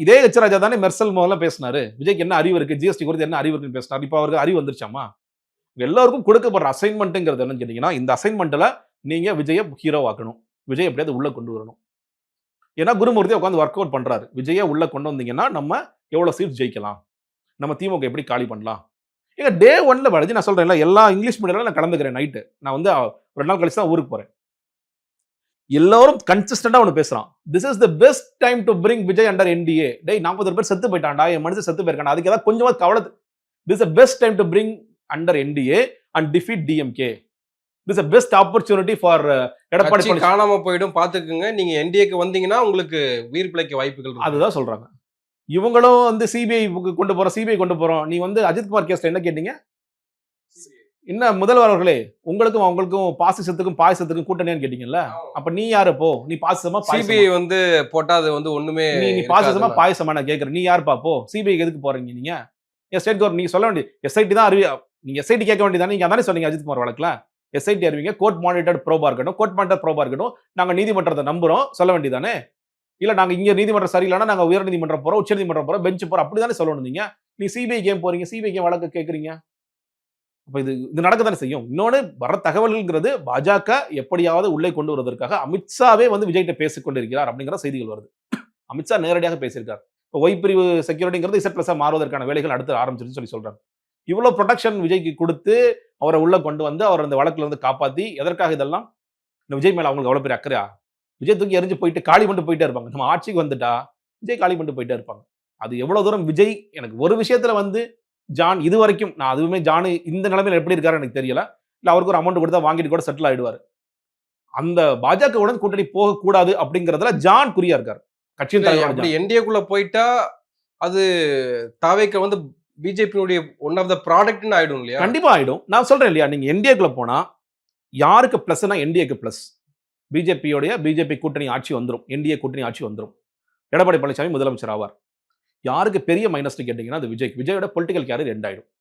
இதே ஹெச்ராஜா தானே மெர்சல் முதல்ல பேசினாரு. விஜய்க்கு என்ன அறிவு இருக்கு? ஜிஎஸ்டி குறித்து என்ன அறிவு இருக்குன்னு பேசினாரு. இப்போ அவருக்கு அறிவு வந்துருச்சாமா? எல்லாருக்கும் கொடுக்கப்படுற அசைன்மெண்ட்டுங்கிறது என்னன்னு கேட்டீங்கன்னா இந்த அசைன்மெண்ட்ல நீங்க விஜயை ஹீரோவாக்கணும் விஜய் எப்படியாவது உள்ள கொண்டு வரணும். ஏன்னா குருமூர்த்தி உட்காந்து ஒர்க் அவுட் பண்றாரு. விஜயை உள்ள கொண்டு வந்தீங்கன்னா நம்ம எவ்வளவு சீட் ஜெயிக்கலாம்? நம்ம திமுக எப்படி காலி பண்ணலாம்? ஏங்க டே ஒன்ல வளைஞ்சு நான் சொல்றேன்ல எல்லா இங்கிலீஷ் மீடியம்ல நான் கலந்துக்கிறேன் நைட்டு நான் வந்து ரெண்டு நாள் கழிச்சு தான் ஊருக்கு போறேன். எல்லாரும் கன்சிஸ்டண்டா ஒன்று பேசுறான். This is the best time to bring Vijay under NDA டேய் நாற்பது பேர் செத்து போயிட்டான்டா என் மனுஷன் செத்து போயிருக்கான் அதுக்கு ஏதாவது கொஞ்சமா கவலை this best time to bring under NDA and defeat DMK this best opportunity for Edappadi காணாம போயிடும் பாத்துக்குங்க. நீங்க என்டிஏக்கு வந்தீங்கன்னா உங்களுக்கு உயிர் பிழைக்க வாய்ப்புகள் இருக்கு. அதுதான் சொல்றாங்க. இவங்களும் வந்து சிபிஐ கொண்டு போறோம் சிபிஐ கொண்டு போறோம். நீ வந்து அஜித்குமார் கேஸ்ல என்ன கேட்டீங்க? என்ன முதல்வர் அவர்களே உங்களுக்கும் அவங்களுக்கும் பாசிசத்துக்கும் பாயசத்துக்கும் கூட்டணியான்னு கேட்டீங்கல்ல? அப்ப நீ யாரு போ? நீ பாசிசமா? சிபிஐ வந்து போட்டா அது வந்து ஒண்ணுமே நீ பாசிசமா. பாயசமா நான் கேட்கறேன் நீ யாருப்பா? போ. சிபிஐ எதுக்கு போறீங்க நீங்க? ஸ்டேட் கவர்மெண்ட் நீங்க சொல்ல வேண்டிய எஸ்ஐடி தான் அறிவி நீங்க எஸ்ஐடி கேட்க வேண்டியதானே? நீங்க அதானே சொன்னீங்க அஜித்குமார் வழக்குல. எஸ்ஐடி அறிவிங்க கோர்ட் மானிட்டர்ட் ப்ரோபா இருக்கட்டும் கோர்ட் மானிட்டர் ப்ரோபா இருக்கட்டும் நாங்க நீதிமன்றத்தை நம்புறோம் சொல்ல வேண்டியதானே? இல்ல நாங்க இங்க நீதிமன்றம் சரியில்லைன்னா நாங்க உயர் நீதிமன்றம் போறோம் உச்ச நீதிமன்றம் போறோம் பெஞ்ச் போறோம் அப்படிதானே சொல்லணும் நீங்க? நீ சிபிஐ கேம் போறீங்க? சிபிஐ கேம் வழக்கு கேட்குறீங்க அப்போ இது இது நடக்க தானே செய்யும்? இன்னொன்று வர தகவல்கிறது பாஜக எப்படியாவது உள்ளே கொண்டு வருவதற்காக அமித்ஷாவே வந்து விஜய்கிட்ட பேசிக்கொண்டிருக்கிறார் அப்படிங்கிற செய்திகள் வருது. அமித்ஷா நேரடியாக பேசியிருக்கார். இப்போ ஒய் பிரிவு செக்யூரிட்டிங்கிறது இசட் பிளஸா மாறுவதற்கான வேலைகள் அடுத்து ஆரம்பிச்சிருன்னு சொல்லி சொல்கிறாங்க இவ்வளோ ப்ரொடெக்ஷன் விஜய்க்கு கொடுத்து அவரை உள்ளே கொண்டு வந்து அவர் அந்த வழக்கில் இருந்து காப்பாற்றி எதற்காக இதெல்லாம்? இந்த விஜய் மேலே அவங்களுக்கு அவ்வளோ பெரிய அக்கறையா விஜய் தூக்கி எரிஞ்சு போயிட்டு காலி பண்ணிட்டு போயிட்டே இருப்பாங்க. நம்ம ஆட்சிக்கு வந்துட்டா விஜய் காலி பண்ணிட்டு போயிட்டே இருப்பாங்க. அது எவ்வளோ தூரம் விஜய் எனக்கு ஒரு விஷயத்தில் வந்து ஜான் இது வரைக்கும் நான் அதுவுமே ஜான் இந்த நிலைமையில எப்படி இருக்காரு எனக்கு தெரியல. இல்ல அவருக்கு ஒரு அமௌண்ட் கொடுத்தா வாங்கிட்டு கூட செட்டில் ஆயிடுவாரு. அந்த பாஜகவுடன் கூட்டணி போகக்கூடாது அப்படிங்கறதுல ஜான் குறியா இருக்காரு. கட்சியின் தலைவர் என்டிஏக்குள்ள போயிட்டா அது தாவேக்க வந்து பிஜேபியுடைய ஒன் ஆஃப் த ப்ராடக்ட்னு ஆயிடும் இல்லையா? கண்டிப்பா ஆயிடும். நான் சொல்றேன் இல்லையா நீங்க என்டிஏக்குள்ள போனா யாருக்கு பிளஸ்னா என்டிஏக்கு பிளஸ் பிஜேபியோடைய பிஜேபி கூட்டணி ஆட்சி வந்துரும். என்டிஏ கூட்டணி ஆட்சி வந்துரும். எடப்பாடி பழனிசாமி முதலமைச்சர் ஆவார். யாருக்கு பெரிய மைனஸ்னு கேட்டிங்கன்னா அது விஜய் விஜயோட பொலிட்டிக்கல் கேரியர் எண்ட் ஆகிடும்